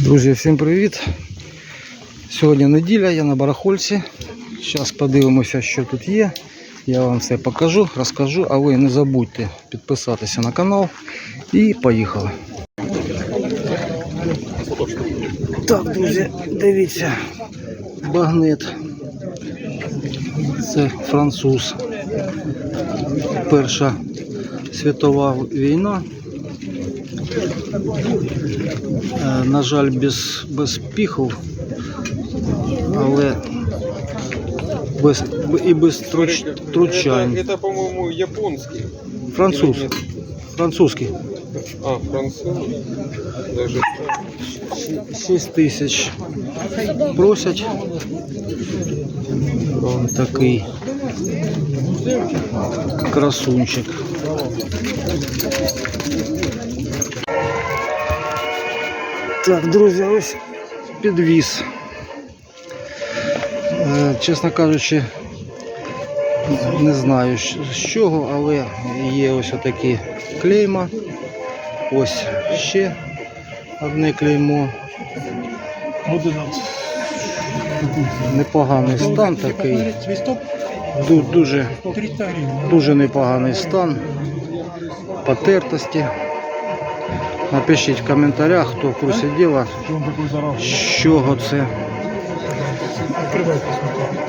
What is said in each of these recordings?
Друзі, всім привіт! Сьогодні неділя, я на барахольці. Зараз подивимося, що тут є. Я вам все покажу, розкажу, а ви не забудьте підписатися на канал і поїхали. Так, друзі, дивіться, багнет. Це француз. Перша світова війна. Е, На жаль, без, без піхов, але без, і без труч, тручань. Это, по-моему, японский. Француз. Французький. А, француз. Даже 6 тисяч просять. Ось такий красунчик. Так, друзі, ось підвіз. Е, Чесно кажучи, не знаю з чого, але є ось отакі клейма. Ось ще одне клеймо. Непоганий стан такий. Ду- Дуже, дуже непоганий стан. Потертості. Напишіть в коментарях, хто в курсі діла, з чого це.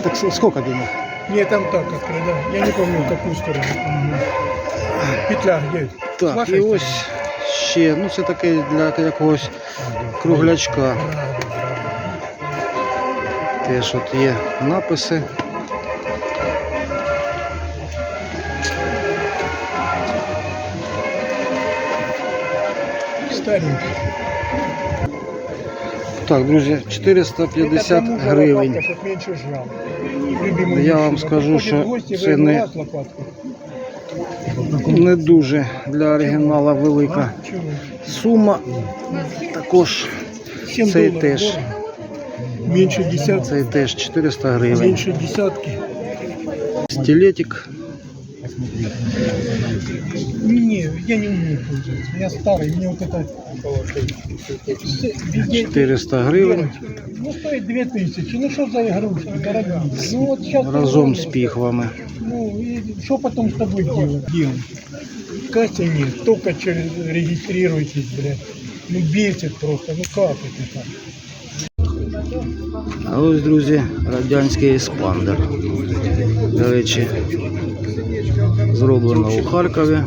Так сколько денег? Не, там так открыто. Я не помню, какую сторону. Петля где? Так, Ваша і ось ще, ну це таке для якогось круглячка. Теж от є написи. Старенький. Так, друзі, Это 450 кому за гривень. лопатка, чтоб меньше жрал. Любимый Я вам мужчина. скажу, Приходит що в гости, це вы не- раз лопатку. Не дуже для оригінала велика А, чего? сума. Також 7 цей долларов теж, дорого. Меньше десятки. цей теж 400 гривень. Меньше десятки. Стилетик Не, я не умею пользоваться. Я старый, мне вот это... Везде 400 гривень. девочка. Ну, стоит 2000. Ну, что за игрушки, дорогие? Ну, вот сейчас... Разом з піхвами. Ну, и что потом с тобой делать? Делать. Касси нет, только через регистрируйтесь, блядь. Ну, бесит просто, ну как это так? А ось, друзі, радянський еспандер. До речі, зроблено у Харкові.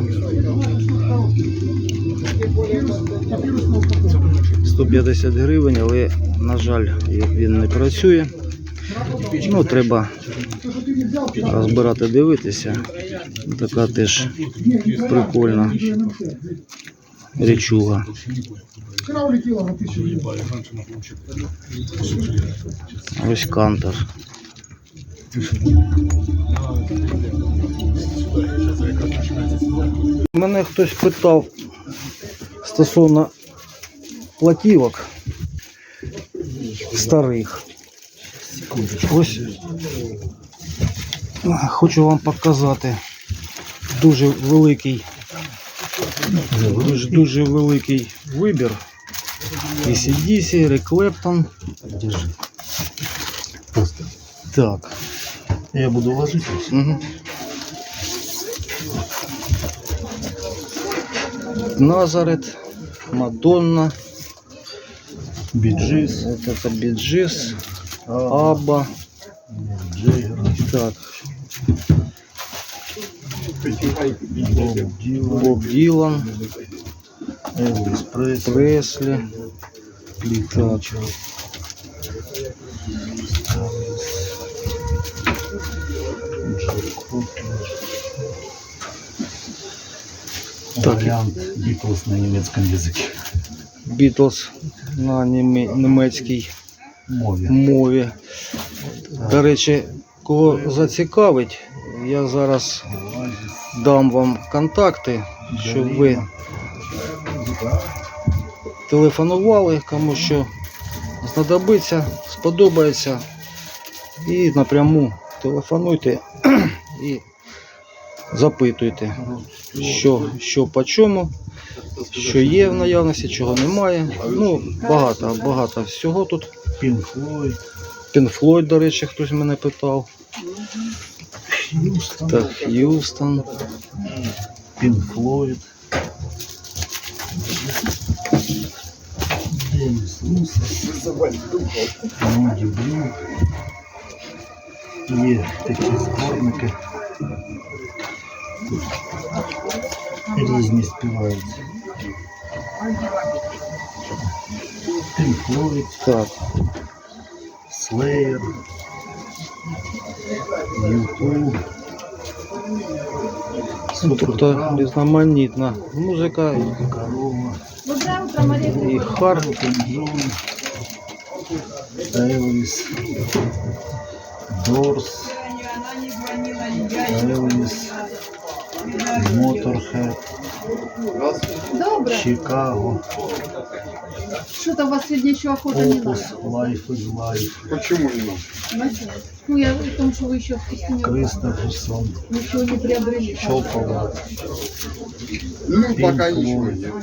150 гривень, але, на жаль, він не працює. Ну, треба розбирати, дивитися. Така теж прикольна річуга. Ось кантор. Мене хтось питав стосовно платівок старих. Ось хочу вам показати дуже великий, дуже, дуже великий вибір. ACDC. Держи. Так. Я буду ложиться. Угу. Назарет, Мадонна, Биджис, вот это Биджис, Абба, Джейгер, так, Боб Пресли, Пресли, Клифф так. Так. Вариант Битлз на немецком языке. Бітлз на немецькій Мове. мові. До речі, кого зацікавить, я зараз дам вам контакти, щоб ви телефонували, кому що знадобиться, сподобається. І напряму телефонуйте і запитуйте, що, що по чому, що є в наявності, чого немає. Ну, багато, багато всього тут. Floyd, Пінфлойд, до речі, хтось мене питав. Houston, Так, Х'юстон. Pink Floyd. Денис Русов. Моді Блю. Є такі зборники. Різні співають. Pink Floyd, Так, Slayer, YouTube. ну, тобто різноманітна музика Корова, Доброе утро, Мария. і хард. Elton John, Elvis, Doors, Motorhead, Доброе. Chicago, Что-то у вас сегодня еще охота не Opus, надо. Life is Life, Почему не надо? Знаете? Ну, я о том, что вы еще в пустыне Кристоферсон, ничего не приобрели. Шоколад. Ну, пока ничего нет.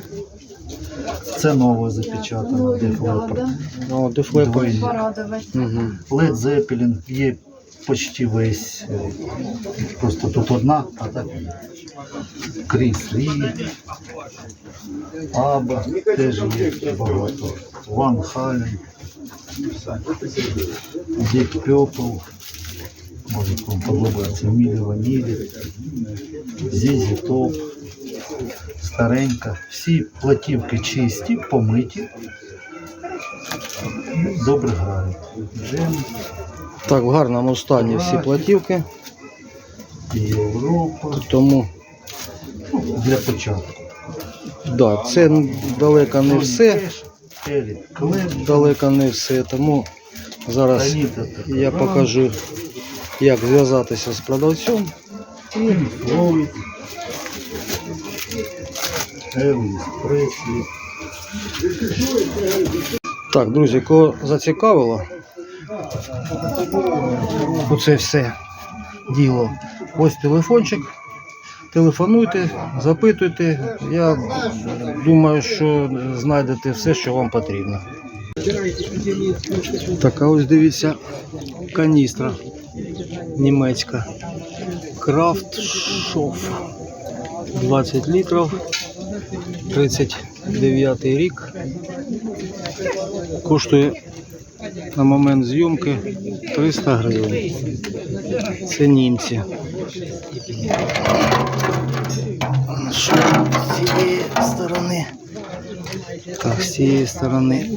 Це нове запечатано, Def да, Leppard. да. Ну. Порадовать. Угу. Led Zeppelin є почти весь. е, Просто тут одна, а так Кріс Рі, Аба теж є багато. Ван Хален, Deep Purple, може вам подобається Мілі Ванілі, Зізі Топ, старенька. Всі платівки чисті, помиті. Добре грають. Так, в гарному стані всі платівки, Європа. тому Ну, для початку. да, це далеко не все. Далеко не все, тому зараз я покажу, як зв'язатися з продавцем. Елвіс Преслі. Так, друзі, кого зацікавило, оце все діло. Ось телефончик. Телефонуйте, запитуйте. Я думаю, що знайдете все, що вам потрібно. Так, а ось дивіться, каністра німецька. Крафт Шоф. 20 літрів. 39 рік. Коштує на момент зйомки 300 гривень. Це німці. Що з цієї сторони? Так, з цієї сторони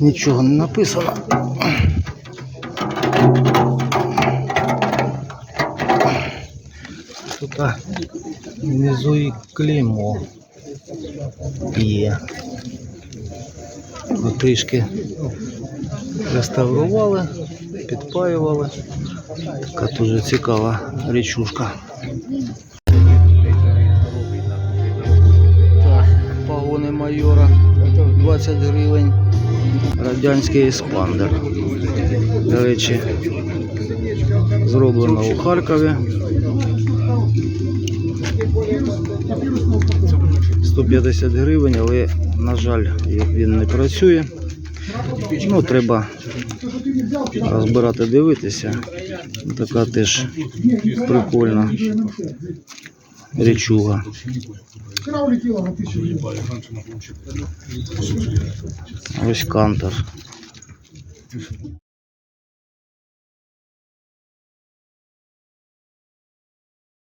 нічого не написано. Тут внизу і клеймо є. Трішки реставрували, підпаювали. Така дуже цікава річушка. Так, погони майора 20 гривень. Радянський еспандер. До речі, зроблено у Харкові. 150 гривень, але, на жаль, він не працює. Ну, треба розбирати, дивитися. Така теж прикольна річуга. Ось кантор.